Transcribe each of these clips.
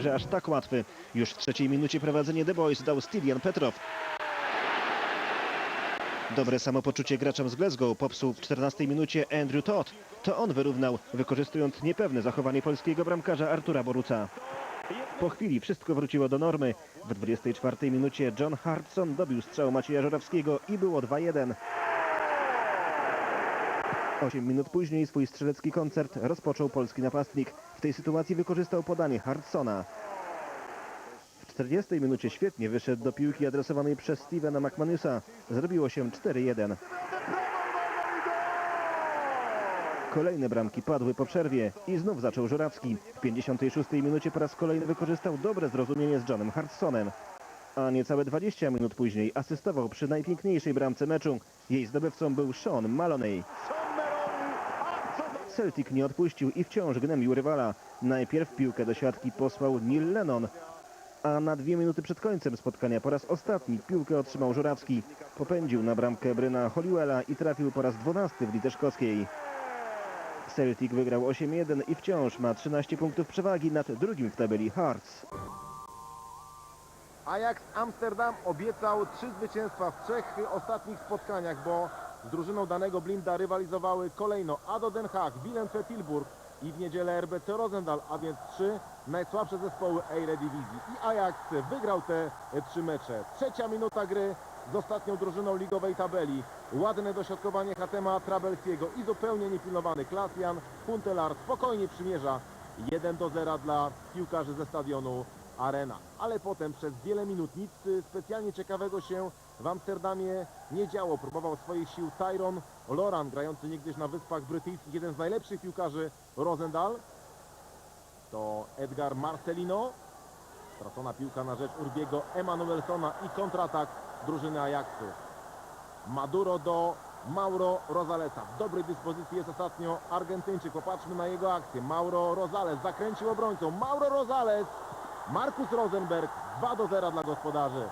że aż tak łatwy. Już w trzeciej minucie prowadzenie The Boys dał Stylian Petrow. Dobre samopoczucie graczom z Glasgow popsuł w 14 minucie Andrew Todd. To on wyrównał, wykorzystując niepewne zachowanie polskiego bramkarza Artura Boruca. Po chwili wszystko wróciło do normy. W 24 minucie John Hartson dobił strzał Macieja Żurawskiego i było 2-1. 8 minut później swój strzelecki koncert rozpoczął polski napastnik. W tej sytuacji wykorzystał podanie Hartsona. W 40 minucie świetnie wyszedł do piłki adresowanej przez Stevena McManusa. Zrobiło się 4-1. Kolejne bramki padły po przerwie i znów zaczął Żurawski. W 56 minucie po raz kolejny wykorzystał dobre zrozumienie z Johnem Hartsonem. A niecałe 20 minut później asystował przy najpiękniejszej bramce meczu. Jej zdobywcą był Sean Maloney. Celtic nie odpuścił i wciąż gnębił rywala. Najpierw piłkę do siatki posłał Neil Lennon, a na dwie minuty przed końcem spotkania po raz ostatni piłkę otrzymał Żurawski. Popędził na bramkę Bryna Hollywella i trafił po raz 12 w lidze. Celtic wygrał 8-1 i wciąż ma 13 punktów przewagi nad drugim w tabeli Hearts. Ajax Amsterdam obiecał trzy zwycięstwa w trzech ostatnich spotkaniach, bo z drużyną danego Blinda rywalizowały kolejno Ado Den Haag, Willem Tilburg i w niedzielę RBC Rosendal, a więc trzy najsłabsze zespoły Eredivisie. I Ajax wygrał te e, trzy mecze. Trzecia minuta gry z ostatnią drużyną ligowej tabeli. Ładne dośrodkowanie Hatema Trabelsiego i zupełnie niepilnowany Klasjan Huntelar spokojnie przymierza 1 do 0 dla piłkarzy ze stadionu Arena. Ale potem przez wiele minut nic specjalnie ciekawego się w Amsterdamie nie działo. Próbował swoich sił Tyron Loran, grający niegdyś na Wyspach Brytyjskich, jeden z najlepszych piłkarzy Rosendal. To Edgar Marcelino. Stracona piłka na rzecz Urbiego Emanuelsona i kontratak drużyny Ajaxu. Maduro do Mauro Rosalesa. W dobrej dyspozycji jest ostatnio Argentyńczyk. Popatrzmy na jego akcję. Mauro Rosales zakręcił obrońcą. Mauro Rosales. Markus Rosenberg 2 do 0 dla gospodarzy.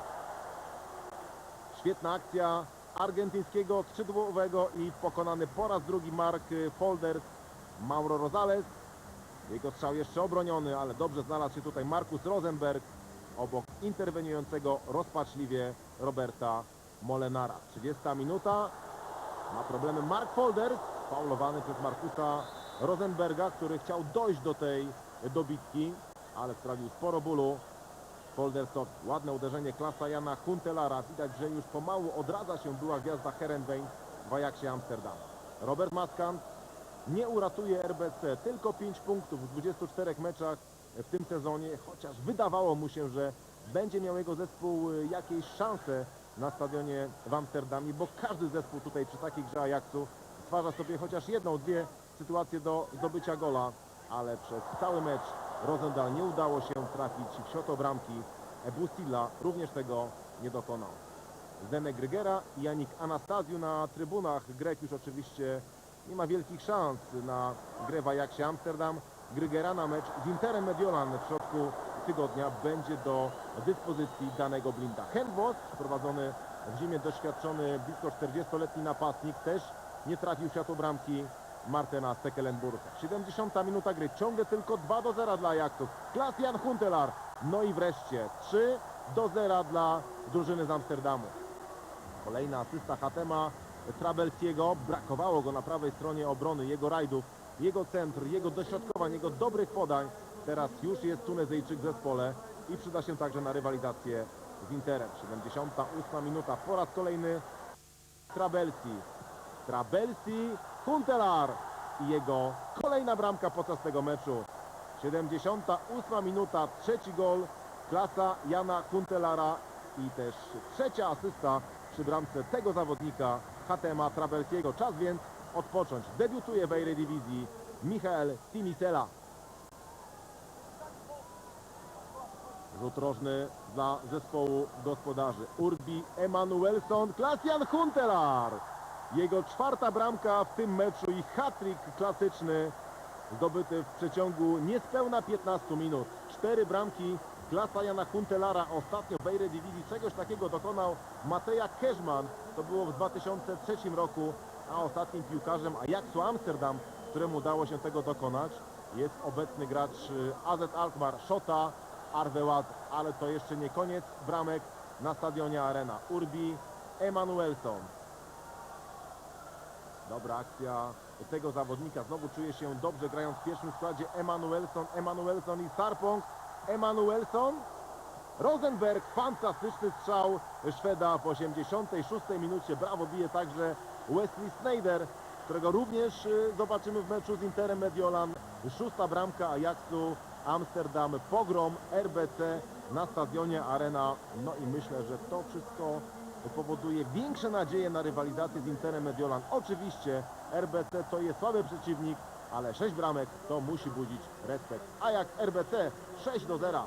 Świetna akcja argentyńskiego skrzydłowego i pokonany po raz drugi Mark Folders. Mauro Rosales. Jego strzał jeszcze obroniony, ale dobrze znalazł się tutaj Markus Rosenberg obok interweniującego rozpaczliwie Roberta Molenara. 30 minuta. Ma problemy Mark Folders, faulowany przez Markusa Rosenberga, który chciał dojść do tej dobitki, ale sprawił sporo bólu. Folders to ładne uderzenie klasa Jana Huntelara. Widać, że już pomału odradza się była gwiazda Herenwein w Ajaxie Amsterdam. Robert Maskant nie uratuje RBC. Tylko 5 punktów w 24 meczach w tym sezonie, chociaż wydawało mu się, że będzie miał jego zespół y, jakieś szanse na stadionie w Amsterdamie, bo każdy zespół tutaj przy takiej grze Ajaxu stwarza sobie chociaż jedną, dwie sytuacje do zdobycia gola, ale przez cały mecz Rosendal nie udało się trafić w światło bramki. Bustilla również tego nie dokonał. Zdenek Grygera i Janik Anastazju na trybunach. Grek już oczywiście nie ma wielkich szans na grę w Ajaxie Amsterdam. Grygera na mecz z Interem Mediolan w środku tygodnia będzie do dyspozycji danego blinda. Henvos, prowadzony w zimie doświadczony blisko 40-letni napastnik, też nie trafił światło bramki Martena Stekelenburga. 70 minuta gry, ciągle tylko 2 do 0 dla Ajaxów. Klasjan Huntelar. No i wreszcie 3 do 0 dla drużyny z Amsterdamu. Kolejna asysta Hatema Trabelsiego. Brakowało go na prawej stronie obrony, jego rajdów, jego centr, jego dośrodkowań, jego dobrych podań. Teraz już jest Tunezyjczyk w zespole i przyda się także na rywalizację z Interem. 78 minuta. Po raz kolejny Trabelsi. Trabelsi, Huntelar i jego kolejna bramka podczas tego meczu. 78 minuta, trzeci gol, klasa Jana Huntelara i też trzecia asysta przy bramce tego zawodnika Hatema Trabelsiego. Czas więc odpocząć. Debiutuje w Eredivisie Michael Timisela. Rzut rożny dla zespołu gospodarzy. Urbi Emanuelson, Klasjan Huntelar. Jego czwarta bramka w tym meczu i hat-trick klasyczny zdobyty w przeciągu niespełna 15 minut. Cztery bramki klasa Jana Huntelara. Ostatnio w Eredivisie czegoś takiego dokonał Mateja Keżman. To było w 2003 roku, a ostatnim piłkarzem Ajaxu Amsterdam, któremu udało się tego dokonać, jest obecny gracz y, AZ Alkmaar, Szota Arwełat, ale to jeszcze nie koniec bramek na stadionie Arena. Urbi Emanuelson. Dobra akcja tego zawodnika. Znowu czuje się dobrze grając w pierwszym składzie Emanuelson, Emanuelson i Sarpong. Emanuelson. Rosenberg, fantastyczny strzał Szweda w 86 minucie. Brawo bije także Wesley Snyder, którego również y, zobaczymy w meczu z Interem Mediolan. Szósta bramka Ajaxu Amsterdam, pogrom RBC na stadionie Arena. No i myślę, że to wszystko powoduje większe nadzieje na rywalizację z Interem Mediolan. Oczywiście RBC to jest słaby przeciwnik, ale 6 bramek to musi budzić respekt. Ajax RBC 6 do 0.